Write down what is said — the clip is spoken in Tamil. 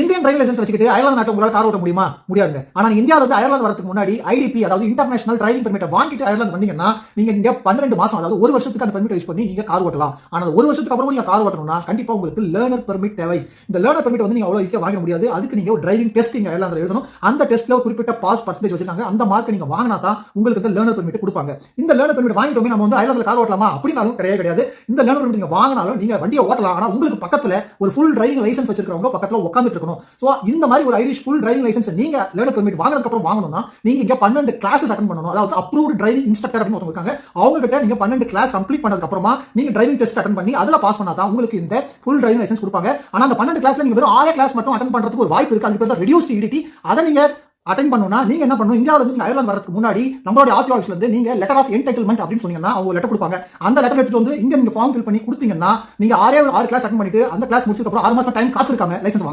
இந்தியன் டிரைவிங் லைசன்ஸ் வச்சுக்கிட்டு அயர்லாந்து நாட்டு உங்களால் கார் ஓட்ட முடியுமா? முடியாதுங்க. ஆனா இந்தியாவில் வந்து அயர்லாந்து வரதுக்கு முன்னாடி ஐடிபி அதாவது இன்டர்நேஷனல் டிரைவிங் பெர்மிட்டை வாங்கிட்டு அயர்லாந்து வந்தீங்கன்னா நீங்க இங்க பன்னிரெண்டு மாசம் அதாவது ஒரு வருஷத்துக்கு அந்த பெர்மிட் யூஸ் பண்ணி நீங்க கார் ஓட்டலாம். ஆனால் ஒரு வருஷத்துக்கு அப்புறம் நீங்க கார் ஓட்டணும்னா கண்டிப்பா உங்களுக்கு லேர்னர் பெர்மிட் தேவை. இந்த லேர்னர் பெர்மிட் வந்து நீங்க அவ்வளோ ஈஸியாக வாங்க முடியாது. அதுக்கு நீங்க ஒரு டிரைவிங் டெஸ்ட் இங்க அயர்லாந்து எழுதணும். அந்த டெஸ்ட்ல ஒரு குறிப்பிட்ட பாஸ் பர்சன்டேஜ் வச்சிருக்காங்க. அந்த மார்க் நீங்க வாங்கினா தான் உங்களுக்கு இந்த லேர்னர் பெர்மிட் கொடுப்பாங்க. இந்த லேர்னர் பெர்மிட் வாங்கிட்டோமே நம்ம வந்து அயர்லாந்து கார் ஓட்டலாமா? அப்படின்னாலும் கிடையாது கிடையாது. இந்த லேர்னர் பெர்மிட் நீங்க வாங்கினாலும் நீங்க வண்டியை ஓட்டலாம். ஆனா உங்களுக்கு பக்கத்துல ஒரு ஃபுல் டிரைவிங் லைசன்ஸ் வச்சிருக்கவங்க பக்கத்துல உட்காந்துட்டு இருக்கணும். ஸோ இந்த மாதிரி ஒரு ஐரிஷ் ஃபுல் டிரைவிங் லைசன்ஸ் நீங்க லேர்னர் பெர்மிட் வாங்கினதுக்கப்புறம் வாங்கணும்னா நீங்க இங்கே பன்னெண்டு கிளாஸஸ் அட்டன் பண்ணணும். அதாவது அப்ரூவ்டு டிரைவிங் இன்ஸ்ட்ரக்டர் அப்படின்னு ஒருத்தவங்க இருக்காங்க. அவங்க கிட்ட நீங்க பன்னெண்டு கிளாஸ் கம்ப்ளீட் பண்ணதுக்கப்புறமா நீங்க டிரைவிங் டெஸ்ட் அட்டன் பண்ணி அதில் பாஸ் பண்ணா தான் உங்களுக்கு இந்த ஃபுல் டிரைவிங் லைசன்ஸ் கொடுப்பாங்க. ஆனா அந்த பன்னெண்டு கிளாஸ்ல நீங்க வெறும் ஆறே கிளாஸ் மட்டும் அட்டன் பண்றதுக்கு ஒரு வாய்ப்பு இருக்கு. அதுக்கு பேர் ரெடியூஸ்ட் இடிட்டி அதை நீங்க அட்டன் பண்ணணும்னா நீங்க என்ன பண்ணணும்? இந்தியாவில இருந்து அயர்லாந்து வரதுக்கு முன்னாடி நம்மளோட ஆர்டிஓ ஆஃபீஸ்ல இருந்து நீங்க லெட்டர் ஆஃப் என்டைட்டில்மெண்ட் அப்படின்னு சொன்னீங்கன்னா அவங்க லெட்டர் கொடுப்பாங்க. அந்த லெட்டர் எடுத்துட்டு வந்து இங்க நீங்க ஃபார்ம் ஃபில் பண்ணி கொடுத்தீங்கன்னா நீங்க ஆறே ஆறு கிளாஸ் அட்டன் பண்ணிட்டு அந்த கிளாஸ் முடிச்சதுக்கு அப்புறம் ஆறு மாசம் டைம் காத்திருக்காங்க லைசன்ஸ்